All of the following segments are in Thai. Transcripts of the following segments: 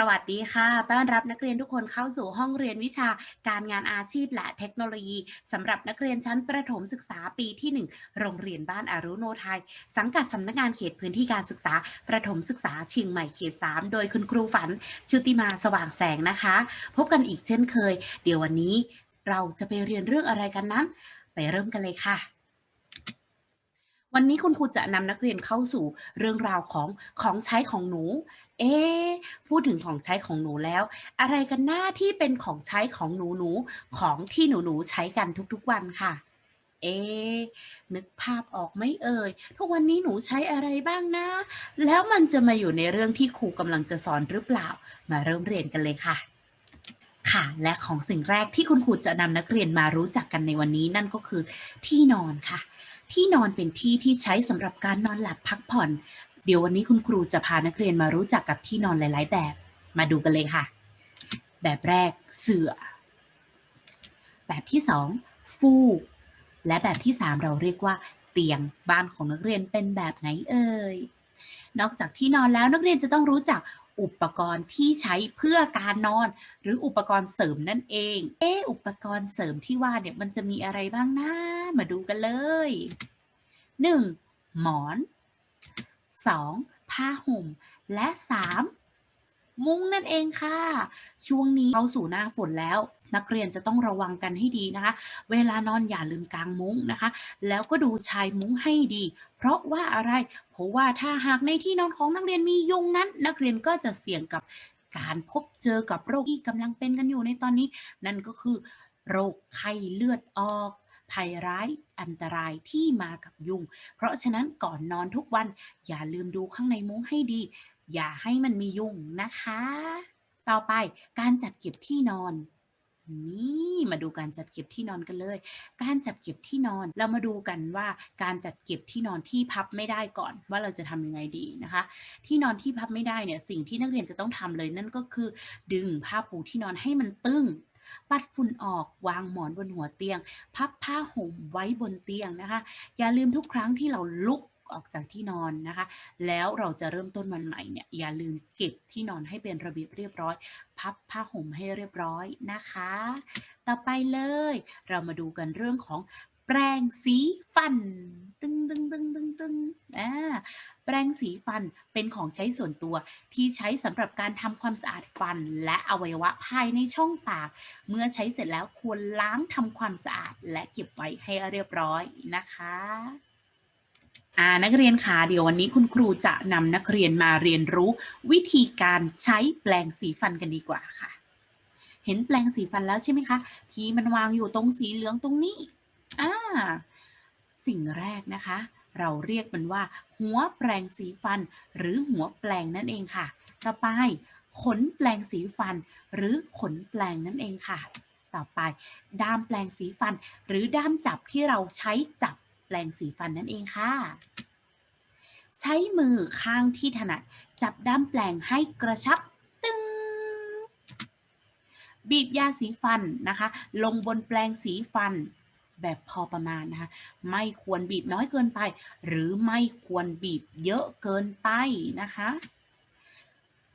สวัสดีค่ะ ต้อนรับนักเรียนทุกคนเข้าสู่ห้องเรียนวิชาการงานอาชีพและเทคโนโลยีสำหรับนักเรียนชั้นประถมศึกษาปีที่ 1 โรงเรียนบ้านอารุโนไทย สังกัดสำนักงานเขตพื้นที่การศึกษา ประถมศึกษาเชียงใหม่เขต 3 โดยคุณครูฝัน ชุติมาสว่างแสงนะคะ พบกันอีกเช่นเคย เดี๋ยววันนี้เราจะไปเรียนเรื่องอะไรกันนั้น ไปเริ่มกันเลยค่ะวันนี้คุณครูจะนำนักเรียนเข้าสู่เรื่องราวของของใช้ของหนู เอ๊พูดถึงของใช้ของหนูแล้ว อะไรกันหน้าที่เป็นของใช้ของหนูหนูของที่หนูหนูใช้กันทุกๆวันค่ะ เอ๊นึกภาพออกไหม่เอ่ยทุกวันนี้หนูใช้อะไรบ้างนะ แล้วมันจะมาอยู่ในเรื่องที่ครูกำลังจะสอนหรือเปล่า มาเริ่มเรียนกันเลยค่ะค่ะและของสิ่งแรกที่คุณครูจะนำนักเรียนมารู้จักกันในวันนี้นั่นก็คือที่นอนค่ะ ที่นอนเป็นที่ที่ใช้สำหรับการนอนหลับพักผ่อน เดี๋ยววันนี้คุณครูจะพานักเรียนมารู้จักกับที่นอนหลาย ๆ แบบ มาดูกันเลยค่ะ แบบแรกเสื่อ แบบที่สองฟูก และแบบที่สามเราเรียกว่า เตียงบ้านของนักเรียนเป็นแบบไหนเอ่ย นอกจากที่นอนแล้วนักเรียนจะต้องรู้จักอุปกรณ์ที่ใช้เพื่อการนอน หรืออุปกรณ์เสริมนั่นเอง เอออุปกรณ์เสริมที่ว่าเนี่ยมันจะมีอะไรบ้างนะ มาดูกันเลย 1. หมอน 2. ผ้าห่ม และ 3. มุ้งนั่นเองค่ะ ช่วงนี้เข้าสู่หน้าฝนแล้ว นักเรียนจะต้องระวังกันให้ดีนะคะ เวลานอนอย่าลืมกางมุ้งนะคะ แล้วก็ดูชายมุ้งให้ดี เพราะว่าอะไร เพราะว่าถ้าหากในที่นอนของนักเรียนมียุงนั้น นักเรียนก็จะเสี่ยงกับการพบเจอกับโรคที่กำลังเป็นกันอยู่ในตอนนี้ นั่นก็คือ โรคไข้เลือดออก ภัยร้ายอันตรายที่มากับยุง เพราะฉะนั้นก่อนนอนทุกวัน อย่าลืมดูข้างในมุ้งให้ดี อย่าให้มันมียุงนะคะ ต่อไปการจัดเก็บที่นอนนี่มาดูการจัดเก็บที่นอนกันเลย การจัดเก็บที่นอนเรามาดูกันว่าการจัดเก็บที่นอนที่พับไม่ได้ก่อน ว่าเราจะทำยังไงดีนะคะ ที่นอนที่พับไม่ได้เนี่ยสิ่งที่นักเรียนจะต้องทำเลยนั่นก็คือ ดึงผ้าปูที่นอนให้มันตึง ปัดฝุ่นออกวางหมอนบนหัวเตียง พับผ้าห่มไว้บนเตียงนะคะ อย่าลืมทุกครั้งที่เราลุกออกจากที่นอนนะคะ แล้วเราจะเริ่มต้นวันใหม่เนี่ยอย่าลืมเก็บที่นอนให้เป็นระเบียบเรียบร้อย พับผ้าห่มให้เรียบร้อยนะคะ ต่อไปเลย เรามาดูกันเรื่องของ แปรงสีฟัน ตึงตึงตึงตึงตึงอ่าแปรงสีฟันเป็นของใช้ส่วนตัวที่ใช้สำหรับการทำความสะอาดฟัน และอวัยวะภายในช่องปาก เมื่อใช้เสร็จแล้วควรล้างทำความสะอาด และเก็บไว้ให้เรียบร้อยนะคะอ่านักเรียนคะเดี๋ยววันนี้คุณครูจะนำนักเรียนมาเรียนรู้ วิธีการใช้แปรงสีฟันกันดีกว่าค่ะ เห็นแปรงสีฟันแล้วใช่ไหมคะที่มันวางอยู่ตรงสีเหลืองตรงนี้ อ่า สิ่งแรกนะคะ เราเรียกมันว่า หัวแปรงสีฟัน หรือหัวแปรงนั่นเองค่ะ ต่อไป ขนแปรงสีฟัน หรือขนแปรงนั่นเองค่ะ ต่อไป ด้ามแปรงสีฟัน หรือด้ามจับที่เราใช้จับแปรงสีฟันนั่นเองค่ะ ใช้มือข้างที่ถนัด จับด้ามแปรงให้กระชับตึงบีบยาสีฟันนะคะ ลงบนแปรงสีฟัน แบบพอประมาณนะคะ ไม่ควรบีบน้อยเกินไป หรือไม่ควรบีบเยอะเกินไปนะคะ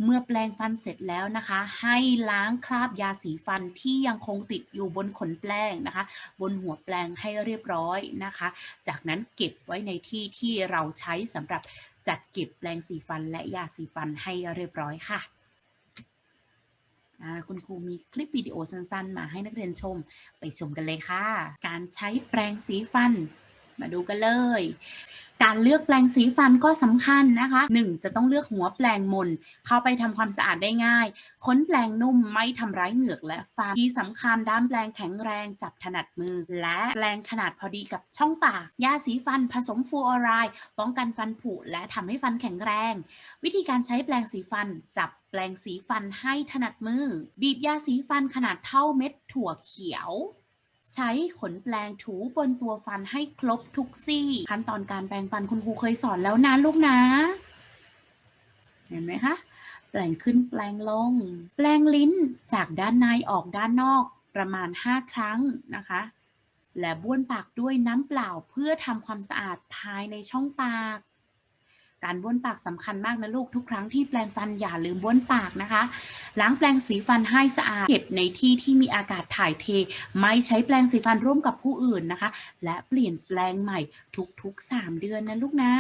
เมื่อแปลงฟันเสร็จแล้วนะคะ ให้ล้างคราบยาสีฟันที่ยังคงติดอยู่บนขนแปลงนะคะ บนหัวแปลงให้เรียบร้อยนะคะ จากนั้นเก็บไว้ในที่ที่เราใช้สำหรับจัดเก็บแปลงสีฟันและยาสีฟันให้เรียบร้อยค่ะ คุณครูมีคลิปวิดีโอสั้นๆ มาให้นักเรียนชมไปชมกันเลยค่ะ การใช้แปรงสีฟัน มาดูกันเลย การเลือกแปรงสีฟันก็สำคัญนะคะ 1. จะต้องเลือกหัวแปรงมน เข้าไปทำความสะอาดได้ง่ายค้นแปรงนุ่มไม่ทำร้ายเหงือกและฟันที่สำคัญด้ามแปรงแข็งแรงจับถนัดมือ และแปรงขนาดพอดีกับช่องปาก ยาสีฟันผสมฟลูออไรด์ป้องกันฟันผุและทำให้ฟันแข็งแรง วิธีการใช้แปรงสีฟันจับแปรงสีฟันให้ถนัดมือ บีบยาสีฟันขนาดเท่าเม็ดถั่วเขียว ใช้ขนแปลงถูบนตัวฟันให้ครบทุกซี่ ขั้นตอนการแปรงฟันคุณครูเคยสอนแล้วนะลูกนะ เห็นไหมคะ แปลงขึ้นแปลงลง แปลงลิ้นจากด้านในออกด้านนอกประมาณ 5 ครั้งนะคะ และบ้วนปากด้วยน้ำเปล่าเพื่อทำความสะอาดภายในช่องปาก การบ้วนปากสำคัญมากนะลูกทุกครั้งที่แปลงฟันอย่าลืมบ้วนปากนะคะ ล้างแปรงสีฟันให้สะอาดเก็บในที่ที่มีอากาศถ่ายเท ไม่ใช้แปรงสีฟันร่วมกับผู้อื่นนะคะ และเปลี่ยนแปลงใหม่ทุกๆ 3 เดือนนะลูกนะ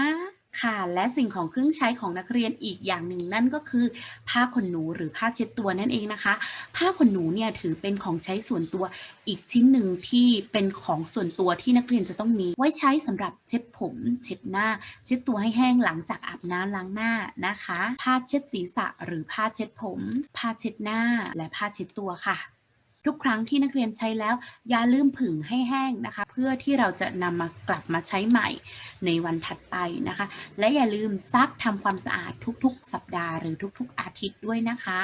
ค่ะ และสิ่งของเครื่องใช้ของนักเรียนอีกอย่างหนึ่งนั่นก็คือ ผ้าขนหนูหรือผ้าเช็ดตัวนั่นเองนะคะ ผ้าขนหนูเนี่ยถือเป็นของใช้ส่วนตัวอีกชิ้นหนึ่งที่เป็นของส่วนตัวที่นักเรียนจะต้องมี ไว้ใช้สำหรับเช็ดผม เช็ดหน้า เช็ดตัวให้แห้งหลังจากอาบน้ำล้างหน้านะคะ ผ้าเช็ดศีรษะ หรือผ้าเช็ดผม ผ้าเช็ดหน้า และผ้าเช็ดตัวค่ะ ทุกครั้งที่นักเรียนใช้แล้ว อย่าลืมผึ่งให้แห้งนะคะ เพื่อที่เราจะนำมากลับมาใช้ใหม่ในวันถัดไปนะคะ และอย่าลืมซักทำความสะอาดทุกๆ สัปดาห์หรือทุกๆ อาทิตย์ด้วยนะคะ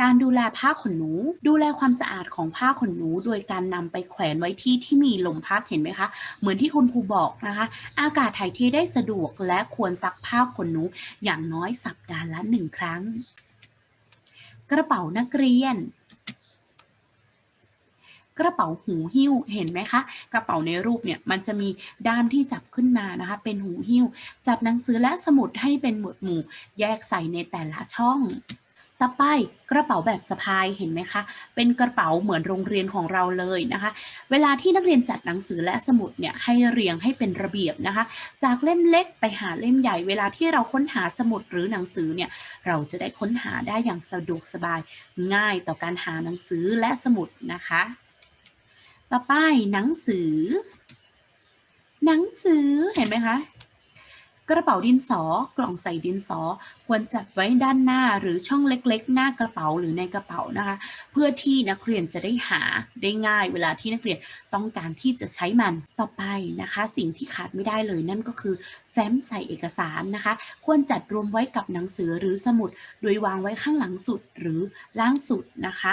การดูแลผ้าขนหนู ดูแลความสะอาดของผ้าขนหนู โดยการนำไปแขวนไว้ที่ที่มีลมพัดเห็นไหมคะ เหมือนที่คุณครูบอกนะคะ อากาศถ่ายเทได้สะดวกและควรซักผ้าขนหนู อย่างน้อยสัปดาห์ละหนึ่งครั้ง กระเป๋านักเรียน กระเป๋าหูหิ้วเห็นไหมคะ กระเป๋าในรูปเนี่ยมันจะมีด้ามที่จับขึ้นมานะคะ เป็นหูหิ้ว จัดหนังสือและสมุดให้เป็นหมวดหมู่ แยกใส่ในแต่ละช่องต่อไปกระเป๋าแบบสะพายเห็นไหมคะ เป็นกระเป๋าเหมือนโรงเรียนของเราเลยนะคะ เวลาที่นักเรียนจัดหนังสือและสมุดเนี่ยให้เรียงให้เป็นระเบียบนะคะ จากเล่มเล็กไปหาเล่มใหญ่ เวลาที่เราค้นหาสมุดหรือหนังสือเนี่ยเราจะได้ค้นหาได้อย่างสะดวกสบายง่ายต่อการหาหนังสือและสมุดนะคะ ต่อไปหนังสือ หนังสือเห็นไหมคะ กระเป๋าดินสอกล่องใส่ดินสอ ควรจัดไว้ด้านหน้าหรือช่องเล็ก ๆ หน้ากระเป๋าหรือในกระเป๋านะคะ เพื่อที่นักเรียนจะได้หาได้ง่าย เวลาที่นักเรียนต้องการที่จะใช้มันต่อไปนะคะ สิ่งที่ขาดไม่ได้เลยนั่นก็คือแฟ้มใส่เอกสารนะคะ ควรจัดรวมไว้กับหนังสือหรือสมุด โดยวางไว้ข้างหลังสุดหรือล่างสุดนะคะ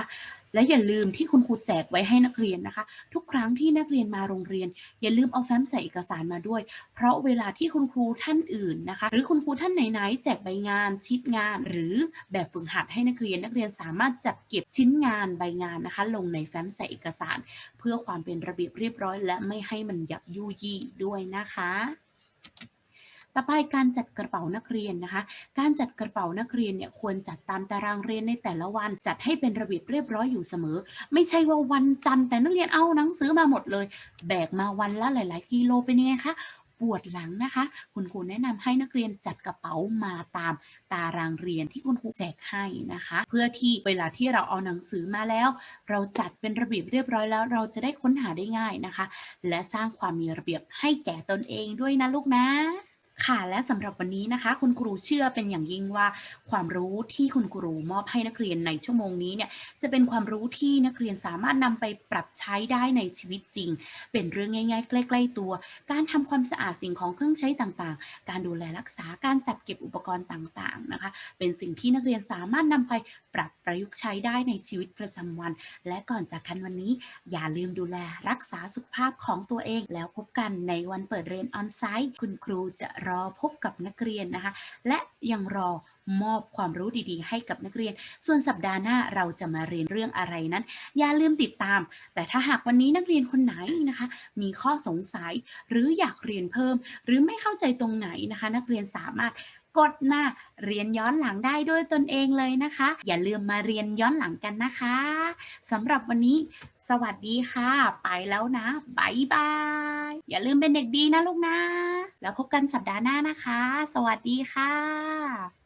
และอย่าลืมที่คุณครูแจกไว้ให้นักเรียนนะคะ ทุกครั้งที่นักเรียนมาโรงเรียน อย่าลืมเอาแฟ้มใส่เอกสารมาด้วย เพราะเวลาที่คุณครูท่านอื่นนะคะ หรือคุณครูท่านไหนๆแจกใบงานชีตงาน หรือแบบฝึกหัดให้นักเรียนนักเรียนสามารถจัดเก็บชิ้นงานใบงานนะคะ ลงในแฟ้มใส่เอกสาร เพื่อความเป็นระเบียบเรียบร้อย และไม่ให้มันยับยุยี่ด้วยนะคะ ต่อไปการจัดกระเป๋านักเรียนนะคะ การจัดกระเป๋านักเรียนเนี่ยควรจัดตามตารางเรียนในแต่ละวัน จัดให้เป็นระเบียบเรียบร้อยอยู่เสมอ ไม่ใช่ว่าวันจันทร์แต่นักเรียนเอาหนังสือมาหมดเลย แบกมาวันละหลาย ๆ กิโลเป็นยังไงคะปวดหลังนะคะ คุณครูแนะนำให้นักเรียนจัดกระเป๋ามาตามตารางเรียนที่คุณครูแจกให้นะคะ เพื่อที่เวลาที่เราเอาหนังสือมาแล้ว เราจัดเป็นระเบียบเรียบร้อยแล้ว เราจะได้ค้นหาได้ง่ายนะคะ และสร้างความมีระเบียบให้แก่ตนเองด้วยนะลูกนะ ค่ะและสำหรับวันนี้นะคะ คุณครูเชื่อเป็นอย่างยิ่งว่าความรู้ที่คุณครูมอบให้นักเรียนในชั่วโมงนี้เนี่ยจะเป็นความรู้ที่นักเรียนสามารถนำไปปรับใช้ได้ในชีวิตจริง เป็นเรื่องง่าย ๆ ใกล้ ๆ ตัว การทำความสะอาดสิ่งของเครื่องใช้ต่างๆ การดูแลรักษาการจัดเก็บอุปกรณ์ต่างๆนะคะ เป็นสิ่งที่นักเรียนสามารถนำไปปรับประยุกต์ใช้ได้ในชีวิตประจำวัน และก่อนจากกันวันนี้ อย่าลืมดูแลรักษาสุขภาพของตัวเอง แล้วพบกันในวันเปิดเรียนออนไซต์คุณครูจะรอพบกับนักเรียนนะคะ และยังรอมอบความรู้ดีๆ ให้กับนักเรียน ส่วนสัปดาห์หน้าเราจะมาเรียนเรื่องอะไรนั้น อย่าลืมติดตาม แต่ถ้าหากวันนี้นักเรียนคนไหนนะคะ มีข้อสงสัยหรืออยากเรียนเพิ่ม หรือไม่เข้าใจตรงไหนนะคะ นักเรียนสามารถ กดมาเรียนย้อนหลังได้ด้วยตนเองเลยนะคะ อย่าลืมมาเรียนย้อนหลังกันนะคะสำหรับวันนี้ สวัสดีค่ะ ไปแล้วนะบายบาย อย่าลืมเป็นเด็กดีนะลูกนะ แล้วพบกันสัปดาห์หน้านะคะ สวัสดีค่ะ